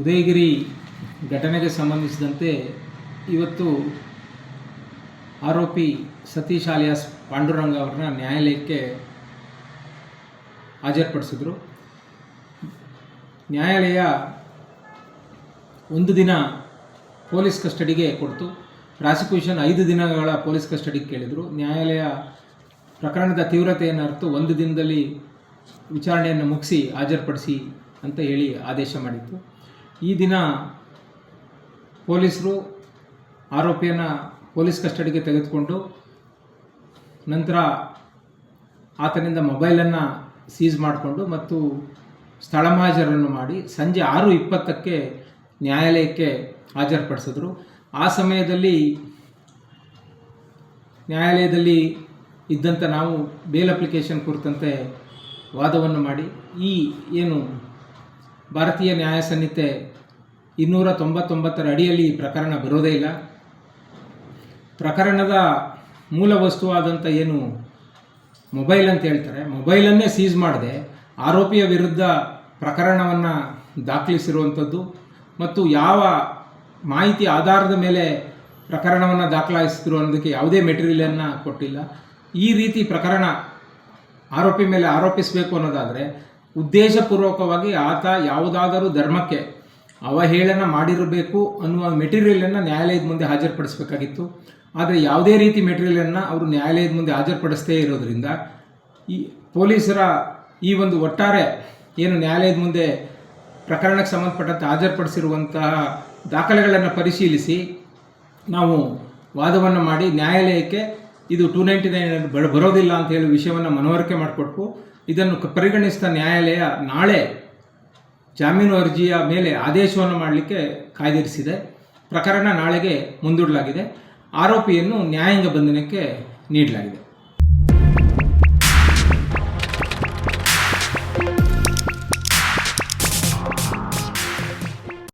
ಉದಯಗಿರಿ ಘಟನೆಗೆ ಸಂಬಂಧಿಸಿದಂತೆ ಇವತ್ತು ಆರೋಪಿ ಸತೀಶ್ ಆಲಿಯಾಸ್ ಪಾಂಡುರಂಗ ಅವ್ರನ್ನ ನ್ಯಾಯಾಲಯಕ್ಕೆ ಹಾಜರುಪಡಿಸಿದ್ರು. ನ್ಯಾಯಾಲಯ ಒಂದು ದಿನ ಪೊಲೀಸ್ ಕಸ್ಟಡಿಗೆ ಕೊಡ್ತು. ಪ್ರಾಸಿಕ್ಯೂಷನ್ ಐದು ದಿನಗಳ ಪೊಲೀಸ್ ಕಸ್ಟಡಿಗೆ ಕೇಳಿದರು. ನ್ಯಾಯಾಲಯ ಪ್ರಕರಣದ ತೀವ್ರತೆಯನ್ನು ಅರ್ಥ ಒಂದು ದಿನದಲ್ಲಿ ವಿಚಾರಣೆಯನ್ನು ಮುಗಿಸಿ ಹಾಜರುಪಡಿಸಿ ಅಂತ ಹೇಳಿ ಆದೇಶ ಮಾಡಿತ್ತು. ಈ ದಿನ ಪೊಲೀಸರು ಆರೋಪಿಯನ್ನು ಪೊಲೀಸ್ ಕಸ್ಟಡಿಗೆ ತೆಗೆದುಕೊಂಡು ನಂತರ ಆತನಿಂದ ಮೊಬೈಲನ್ನು ಸೀಸ್ ಮಾಡಿಕೊಂಡು ಮತ್ತು ಸ್ಥಳ ಮಹಾಜರನ್ನು ಮಾಡಿ ಸಂಜೆ ಆರು ಇಪ್ಪತ್ತಕ್ಕೆ ನ್ಯಾಯಾಲಯಕ್ಕೆ ಹಾಜರುಪಡಿಸಿದ್ರು. ಆ ಸಮಯದಲ್ಲಿ ನ್ಯಾಯಾಲಯದಲ್ಲಿ ಇದ್ದಂಥ ನಾವು ಬೇಲ್ ಅಪ್ಲಿಕೇಶನ್ ಕುರಿತಂತೆ ವಾದವನ್ನು ಮಾಡಿ ಈ ಏನು ಭಾರತೀಯ ನ್ಯಾಯ ಸಂಹಿತೆ ಇನ್ನೂರ ತೊಂಬತ್ತೊಂಬತ್ತರ ಅಡಿಯಲ್ಲಿ ಈ ಪ್ರಕರಣ ಬರೋದೇ ಇಲ್ಲ. ಪ್ರಕರಣದ ಮೂಲ ವಸ್ತುವಾದಂಥ ಏನು ಮೊಬೈಲ್ ಅಂತ ಹೇಳ್ತಾರೆ. ಮೊಬೈಲನ್ನೇ ಸೀಸ್ ಮಾಡದೆ ಆರೋಪಿಯ ವಿರುದ್ಧ ಪ್ರಕರಣವನ್ನು ದಾಖಲಿಸಿರುವಂಥದ್ದು ಮತ್ತು ಯಾವ ಮಾಹಿತಿ ಆಧಾರದ ಮೇಲೆ ಪ್ರಕರಣವನ್ನು ದಾಖಲಾಯಿಸಿದ್ರು ಅನ್ನೋದಕ್ಕೆ ಯಾವುದೇ ಮೆಟೀರಿಯಲನ್ನು ಕೊಟ್ಟಿಲ್ಲ. ಈ ರೀತಿ ಪ್ರಕರಣ ಆರೋಪಿ ಮೇಲೆ ಆರೋಪಿಸಬೇಕು ಅನ್ನೋದಾದರೆ ಉದ್ದೇಶಪೂರ್ವಕವಾಗಿ ಆತ ಯಾವುದಾದರೂ ಧರ್ಮಕ್ಕೆ ಅವಹೇಳನ ಮಾಡಿರಬೇಕು ಅನ್ನುವ ಮೆಟೀರಿಯಲನ್ನು ನ್ಯಾಯಾಲಯದ ಮುಂದೆ ಹಾಜರುಪಡಿಸಬೇಕಾಗಿತ್ತು. ಆದರೆ ಯಾವುದೇ ರೀತಿ ಮೆಟೀರಿಯಲನ್ನು ಅವರು ನ್ಯಾಯಾಲಯದ ಮುಂದೆ ಹಾಜರುಪಡಿಸದೇ ಇರೋದರಿಂದ ಈ ಪೊಲೀಸರ ಈ ಒಂದು ಒಟ್ಟಾರೆ ಏನು ನ್ಯಾಯಾಲಯದ ಮುಂದೆ ಪ್ರಕರಣಕ್ಕೆ ಸಂಬಂಧಪಟ್ಟಂತೆ ಹಾಜರುಪಡಿಸಿರುವಂತಹ ದಾಖಲೆಗಳನ್ನು ಪರಿಶೀಲಿಸಿ ನಾವು ವಾದವನ್ನು ಮಾಡಿ ನ್ಯಾಯಾಲಯಕ್ಕೆ ಇದು ಟೂ ನೈಂಟಿ ನೈನ್ ಬರೋದಿಲ್ಲ ಅಂತ ಹೇಳಿ ವಿಷಯವನ್ನು ಮನವರಿಕೆ ಮಾಡಿಕೊಟ್ಟು ಇದನ್ನು ಪರಿಗಣಿಸಿದ ನ್ಯಾಯಾಲಯ ನಾಳೆ ಜಾಮೀನು ಅರ್ಜಿಯ ಮೇಲೆ ಆದೇಶವನ್ನು ಮಾಡಲಿಕ್ಕೆ ಕಾಯ್ದಿರಿಸಿದೆ. ಪ್ರಕರಣ ನಾಳೆಗೆ ಮುಂದೂಡಲಾಗಿದೆ. ಆರೋಪಿಯನ್ನು ನ್ಯಾಯಾಂಗ ಬಂಧನಕ್ಕೆ ನೀಡಲಾಗಿದೆ.